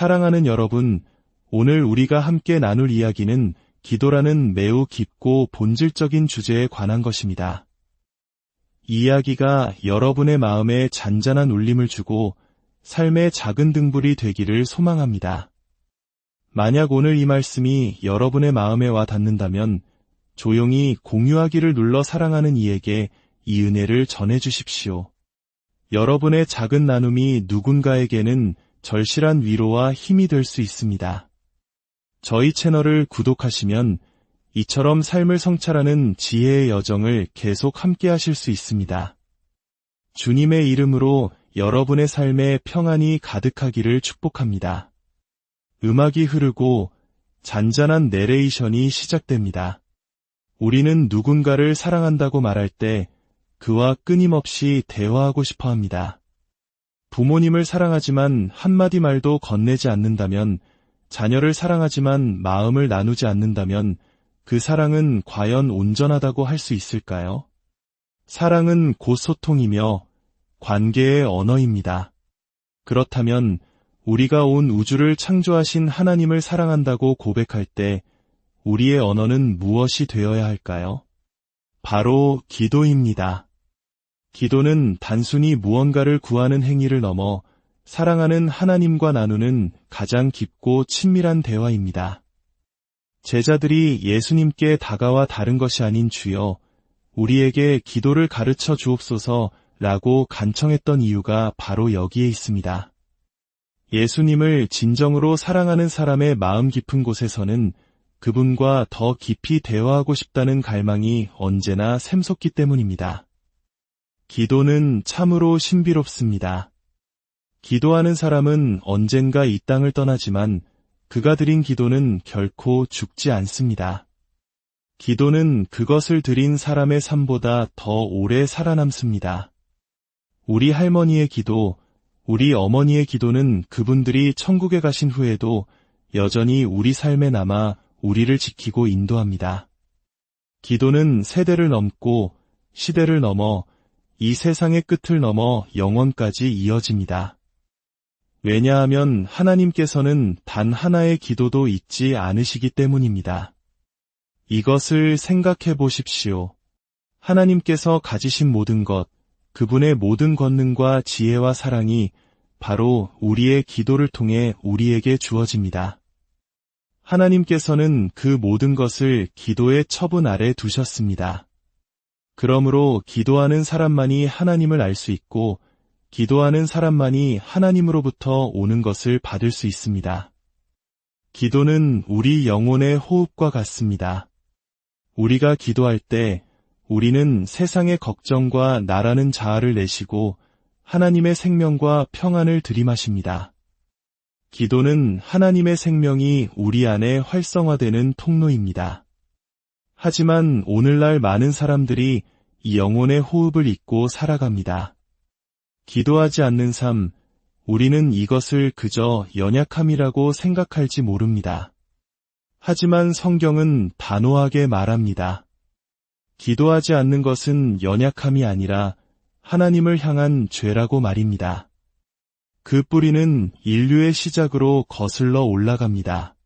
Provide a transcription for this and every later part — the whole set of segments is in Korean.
사랑하는 여러분, 오늘 우리가 함께 나눌 이야기는 기도라는 매우 깊고 본질적인 주제에 관한 것입니다. 이 이야기가 여러분의 마음에 잔잔한 울림을 주고 삶의 작은 등불이 되기를 소망합니다. 만약 오늘 이 말씀이 여러분의 마음에 와 닿는다면 조용히 공유하기를 눌러 사랑하는 이에게 이 은혜를 전해 주십시오. 여러분의 작은 나눔이 누군가에게는 절실한 위로와 힘이 될 수 있습니다. 저희 채널을 구독하시면 이처럼 삶을 성찰하는 지혜의 여정을 계속 함께 하실 수 있습니다. 주님의 이름으로 여러분의 삶에 평안이 가득하기를 축복합니다. 음악이 흐르고 잔잔한 내레이션이 시작됩니다. 우리는 누군가를 사랑한다고 말할 때 그와 끊임없이 대화하고 싶어 합니다. 부모님을 사랑하지만 한마디 말도 건네지 않는다면 자녀를 사랑하지만 마음을 나누지 않는다면 그 사랑은 과연 온전하다고 할 수 있을까요? 사랑은 곧 소통이며 관계의 언어입니다. 그렇다면 우리가 온 우주를 창조하신 하나님을 사랑한다고 고백할 때 우리의 언어는 무엇이 되어야 할까요? 바로 기도입니다. 기도는 단순히 무언가를 구하는 행위를 넘어 사랑하는 하나님과 나누는 가장 깊고 친밀한 대화입니다. 제자들이 예수님께 다가와 다른 것이 아닌 주여, 우리에게 기도를 가르쳐 주옵소서 라고 간청했던 이유가 바로 여기에 있습니다. 예수님을 진정으로 사랑하는 사람의 마음 깊은 곳에서는 그분과 더 깊이 대화하고 싶다는 갈망이 언제나 샘솟기 때문입니다. 기도는 참으로 신비롭습니다. 기도하는 사람은 언젠가 이 땅을 떠나지만 그가 드린 기도는 결코 죽지 않습니다. 기도는 그것을 드린 사람의 삶보다 더 오래 살아남습니다. 우리 할머니의 기도, 우리 어머니의 기도는 그분들이 천국에 가신 후에도 여전히 우리 삶에 남아 우리를 지키고 인도합니다. 기도는 세대를 넘고 시대를 넘어 이 세상의 끝을 넘어 영원까지 이어집니다. 왜냐하면 하나님께서는 단 하나의 기도도 잊지 않으시기 때문입니다. 이것을 생각해 보십시오. 하나님께서 가지신 모든 것, 그분의 모든 권능과 지혜와 사랑이 바로 우리의 기도를 통해 우리에게 주어집니다. 하나님께서는 그 모든 것을 기도의 처분 아래 두셨습니다. 그러므로 기도하는 사람만이 하나님을 알 수 있고 기도하는 사람만이 하나님으로부터 오는 것을 받을 수 있습니다. 기도는 우리 영혼의 호흡과 같습니다. 우리가 기도할 때 우리는 세상의 걱정과 나라는 자아를 내시고 하나님의 생명과 평안을 들이마십니다. 기도는 하나님의 생명이 우리 안에 활성화되는 통로입니다. 하지만 오늘날 많은 사람들이 이 영혼의 호흡을 잊고 살아갑니다. 기도하지 않는 삶, 우리는 이것을 그저 연약함이라고 생각할지 모릅니다. 하지만 성경은 단호하게 말합니다. 기도하지 않는 것은 연약함이 아니라 하나님을 향한 죄라고 말입니다. 그 뿌리는 인류의 시작으로 거슬러 올라갑니다.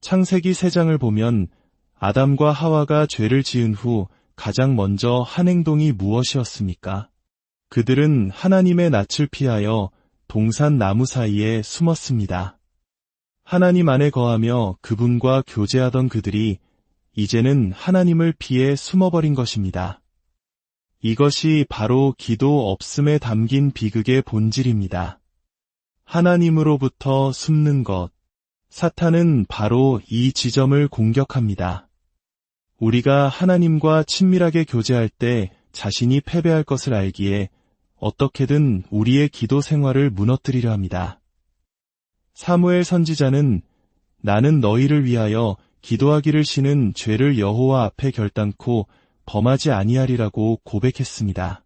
창세기 3장을 보면 아담과 하와가 죄를 지은 후 가장 먼저 한 행동이 무엇이었습니까? 그들은 하나님의 낯을 피하여 동산 나무 사이에 숨었습니다. 하나님 안에 거하며 그분과 교제하던 그들이 이제는 하나님을 피해 숨어버린 것입니다. 이것이 바로 기도 없음에 담긴 비극의 본질입니다. 하나님으로부터 숨는 것. 사탄은 바로 이 지점을 공격합니다. 우리가 하나님과 친밀하게 교제할 때 자신이 패배할 것을 알기에 어떻게든 우리의 기도 생활을 무너뜨리려 합니다. 사무엘 선지자는 나는 너희를 위하여 기도하기를 쉬는 죄를 여호와 앞에 결단코 범하지 아니하리라고 고백했습니다.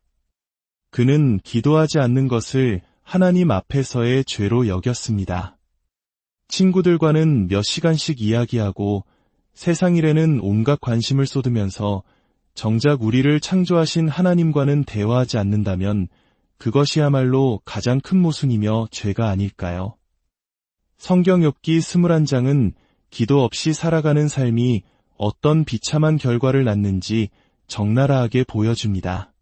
그는 기도하지 않는 것을 하나님 앞에서의 죄로 여겼습니다. 친구들과는 몇 시간씩 이야기하고 세상 일에는 온갖 관심을 쏟으면서 정작 우리를 창조하신 하나님과는 대화하지 않는다면 그것이야말로 가장 큰 모순이며 죄가 아닐까요? 성경 엽기 21장은 기도 없이 살아가는 삶이 어떤 비참한 결과를 낳는지 적나라하게 보여줍니다.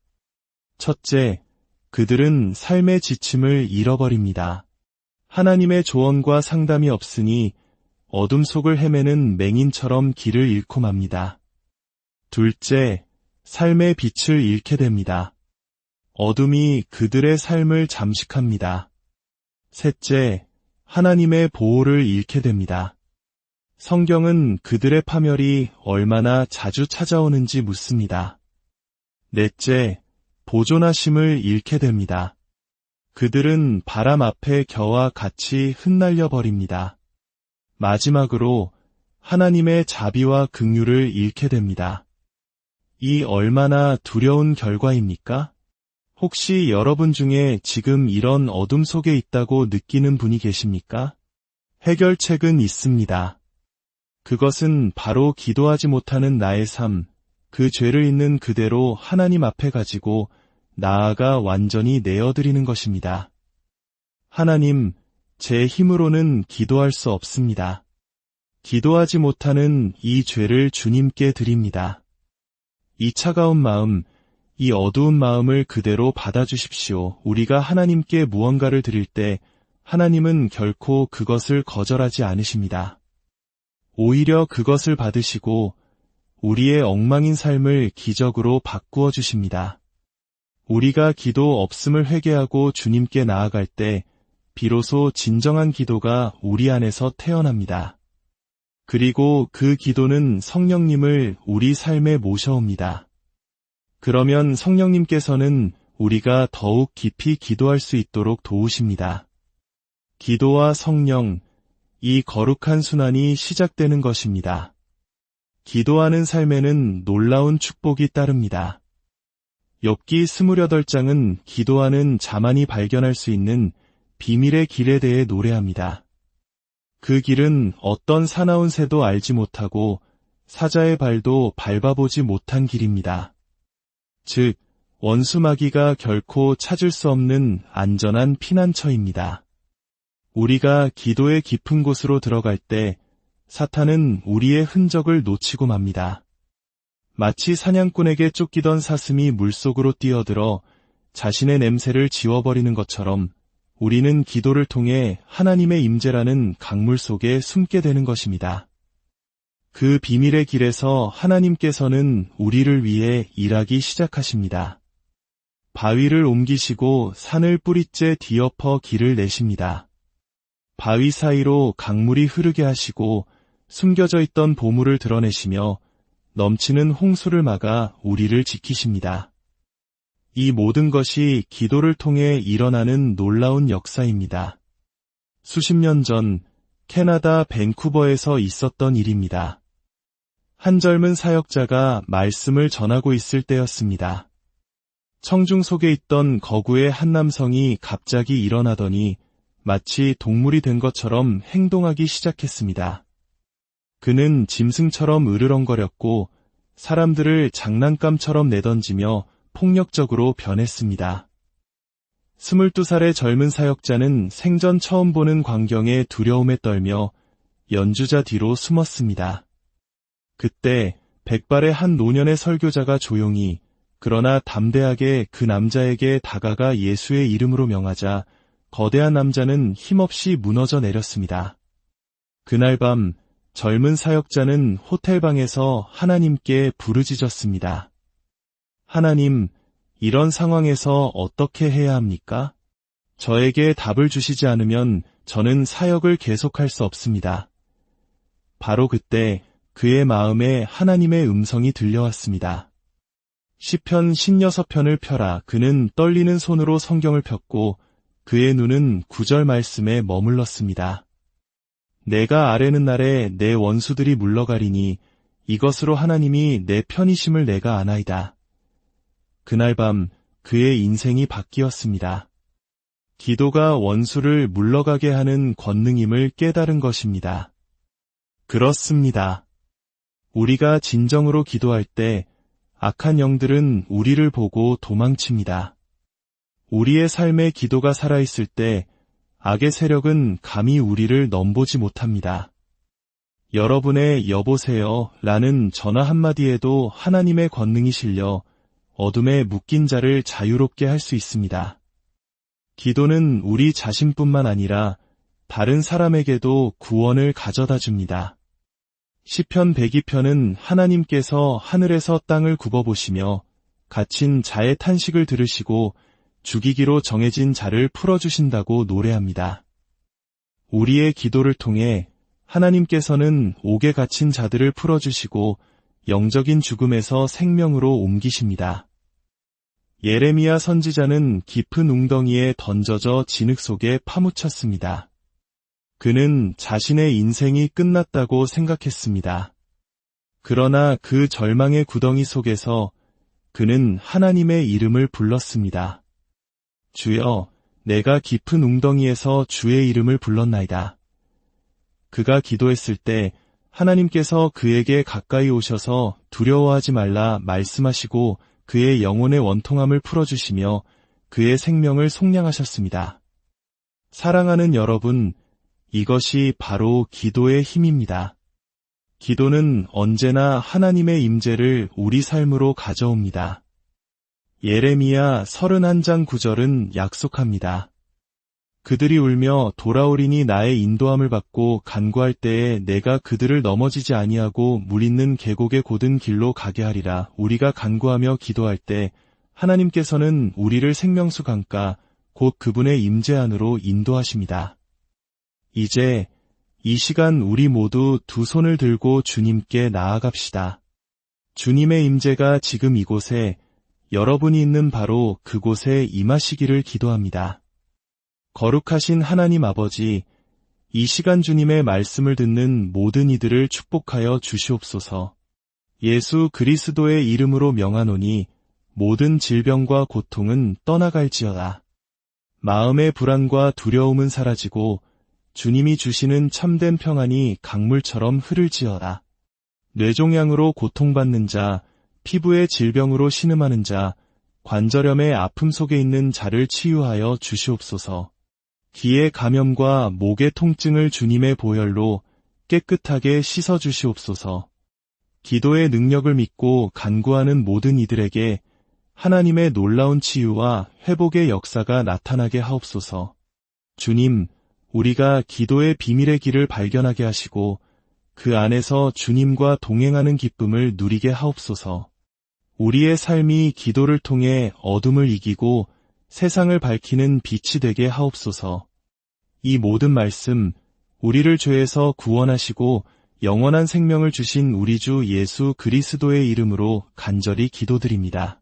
첫째, 그들은 삶의 지침을 잃어버립니다. 하나님의 조언과 상담이 없으니 어둠 속을 헤매는 맹인처럼 길을 잃고 맙니다. 둘째, 삶의 빛을 잃게 됩니다. 어둠이 그들의 삶을 잠식합니다. 셋째, 하나님의 보호를 잃게 됩니다. 성경은 그들의 파멸이 얼마나 자주 찾아오는지 묻습니다. 넷째, 보존하심을 잃게 됩니다. 그들은 바람 앞에 겨와 같이 흩날려 버립니다. 마지막으로 하나님의 자비와 긍휼을 잃게 됩니다. 이 얼마나 두려운 결과입니까? 혹시 여러분 중에 지금 이런 어둠 속에 있다고 느끼는 분이 계십니까? 해결책은 있습니다. 그것은 바로 기도하지 못하는 나의 삶, 그 죄를 있는 그대로 하나님 앞에 가지고 나아가 완전히 내어드리는 것입니다. 하나님, 제 힘으로는 기도할 수 없습니다. 기도하지 못하는 이 죄를 주님께 드립니다. 이 차가운 마음, 이 어두운 마음을 그대로 받아주십시오. 우리가 하나님께 무언가를 드릴 때 하나님은 결코 그것을 거절하지 않으십니다. 오히려 그것을 받으시고 우리의 엉망인 삶을 기적으로 바꾸어 주십니다. 우리가 기도 없음을 회개하고 주님께 나아갈 때 비로소 진정한 기도가 우리 안에서 태어납니다. 그리고 그 기도는 성령님을 우리 삶에 모셔옵니다. 그러면 성령님께서는 우리가 더욱 깊이 기도할 수 있도록 도우십니다. 기도와 성령, 이 거룩한 순환이 시작되는 것입니다. 기도하는 삶에는 놀라운 축복이 따릅니다. 엽기 28장은 기도하는 자만이 발견할 수 있는 비밀의 길에 대해 노래합니다. 그 길은 어떤 사나운 새도 알지 못하고 사자의 발도 밟아보지 못한 길입니다. 즉, 원수마귀가 결코 찾을 수 없는 안전한 피난처입니다. 우리가 기도의 깊은 곳으로 들어갈 때 사탄은 우리의 흔적을 놓치고 맙니다. 마치 사냥꾼에게 쫓기던 사슴이 물속으로 뛰어들어 자신의 냄새를 지워버리는 것처럼 우리는 기도를 통해 하나님의 임재라는 강물 속에 숨게 되는 것입니다. 그 비밀의 길에서 하나님께서는 우리를 위해 일하기 시작하십니다. 바위를 옮기시고 산을 뿌리째 뒤엎어 길을 내십니다. 바위 사이로 강물이 흐르게 하시고 숨겨져 있던 보물을 드러내시며 넘치는 홍수를 막아 우리를 지키십니다. 이 모든 것이 기도를 통해 일어나는 놀라운 역사입니다. 수십 년 전 캐나다 밴쿠버에서 있었던 일입니다. 한 젊은 사역자가 말씀을 전하고 있을 때였습니다. 청중 속에 있던 거구의 한 남성이 갑자기 일어나더니 마치 동물이 된 것처럼 행동하기 시작했습니다. 그는 짐승처럼 으르렁거렸고 사람들을 장난감처럼 내던지며 폭력적으로 변했습니다. 22살의 젊은 사역자는 생전 처음 보는 광경에 두려움에 떨며 연주자 뒤로 숨었습니다. 그때 백발의 한 노년의 설교자가 조용히 그러나 담대하게 그 남자에게 다가가 예수의 이름으로 명하자 거대한 남자는 힘없이 무너져 내렸습니다. 그날 밤 젊은 사역자는 호텔방에서 하나님께 부르짖었습니다. 하나님, 이런 상황에서 어떻게 해야 합니까? 저에게 답을 주시지 않으면 저는 사역을 계속할 수 없습니다. 바로 그때 그의 마음에 하나님의 음성이 들려왔습니다. 시편 16편을 펴라 그는 떨리는 손으로 성경을 폈고 그의 눈은 구절 말씀에 머물렀습니다. 내가 아래는 날에 내 원수들이 물러가리니 이것으로 하나님이 내 편이심을 내가 아나이다. 그날 밤 그의 인생이 바뀌었습니다. 기도가 원수를 물러가게 하는 권능임을 깨달은 것입니다. 그렇습니다. 우리가 진정으로 기도할 때 악한 영들은 우리를 보고 도망칩니다. 우리의 삶의 기도가 살아있을 때 악의 세력은 감히 우리를 넘보지 못합니다. 여러분의 여보세요 라는 전화 한마디에도 하나님의 권능이 실려 어둠에 묶인 자를 자유롭게 할 수 있습니다. 기도는 우리 자신뿐만 아니라 다른 사람에게도 구원을 가져다 줍니다. 시편 102편은 하나님께서 하늘에서 땅을 굽어보시며 갇힌 자의 탄식을 들으시고 죽이기로 정해진 자를 풀어주신다고 노래합니다. 우리의 기도를 통해 하나님께서는 옥에 갇힌 자들을 풀어주시고 영적인 죽음에서 생명으로 옮기십니다. 예레미야 선지자는 깊은 웅덩이에 던져져 진흙 속에 파묻혔습니다. 그는 자신의 인생이 끝났다고 생각했습니다. 그러나 그 절망의 구덩이 속에서 그는 하나님의 이름을 불렀습니다. 주여, 내가 깊은 웅덩이에서 주의 이름을 불렀나이다. 그가 기도했을 때 하나님께서 그에게 가까이 오셔서 두려워하지 말라 말씀하시고 그의 영혼의 원통함을 풀어주시며 그의 생명을 속량하셨습니다. 사랑하는 여러분, 이것이 바로 기도의 힘입니다. 기도는 언제나 하나님의 임재를 우리 삶으로 가져옵니다. 예레미야 31장 9절은 약속합니다. 그들이 울며 돌아오리니 나의 인도함을 받고 간구할 때에 내가 그들을 넘어지지 아니하고 물 있는 계곡의 곧은 길로 가게 하리라. 우리가 간구하며 기도할 때 하나님께서는 우리를 생명수 강가 곧 그분의 임재 안으로 인도하십니다. 이제 이 시간 우리 모두 두 손을 들고 주님께 나아갑시다. 주님의 임재가 지금 이곳에 여러분이 있는 바로 그곳에 임하시기를 기도합니다. 거룩하신 하나님 아버지, 이 시간 주님의 말씀을 듣는 모든 이들을 축복하여 주시옵소서. 예수 그리스도의 이름으로 명하노니 모든 질병과 고통은 떠나갈지어다. 마음의 불안과 두려움은 사라지고 주님이 주시는 참된 평안이 강물처럼 흐를지어다. 뇌종양으로 고통받는 자, 피부의 질병으로 신음하는 자, 관절염의 아픔 속에 있는 자를 치유하여 주시옵소서. 귀의 감염과 목의 통증을 주님의 보혈로 깨끗하게 씻어 주시옵소서. 기도의 능력을 믿고 간구하는 모든 이들에게 하나님의 놀라운 치유와 회복의 역사가 나타나게 하옵소서. 주님, 우리가 기도의 비밀의 길을 발견하게 하시고 그 안에서 주님과 동행하는 기쁨을 누리게 하옵소서. 우리의 삶이 기도를 통해 어둠을 이기고 세상을 밝히는 빛이 되게 하옵소서. 이 모든 말씀, 우리를 죄에서 구원하시고 영원한 생명을 주신 우리 주 예수 그리스도의 이름으로 간절히 기도드립니다.